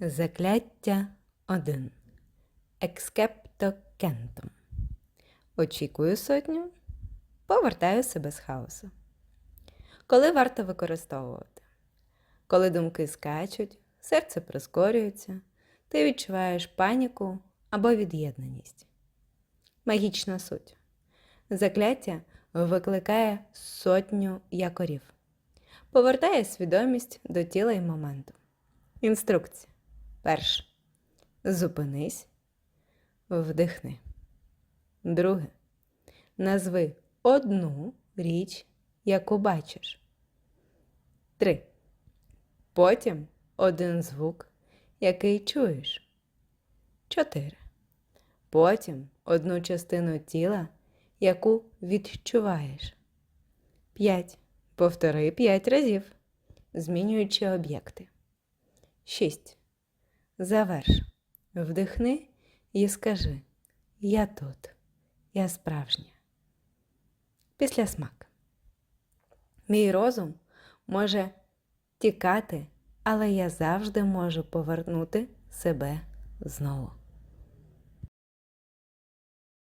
Закляття 1. Екскепто кентом. Очікую сотню. Повертаю себе з хаосу. Коли варто використовувати? Коли думки скачуть, серце прискорюється, ти відчуваєш паніку або від'єднаність. Магічна суть. Закляття викликає сотню якорів, повертає свідомість до тіла і моменту. Інструкція. Перше. Зупинись. Вдихни. Друге. Назви одну річ, яку бачиш. Три. Потім один звук, який чуєш. Чотири. Потім одну частину тіла, яку відчуваєш. П'ять. Повтори п'ять разів, змінюючи об'єкти. 6. Заверш. Вдихни і скажи Я тут, я справжня. Після смак. Мій розум може тікати, але я завжди можу повернути себе знову.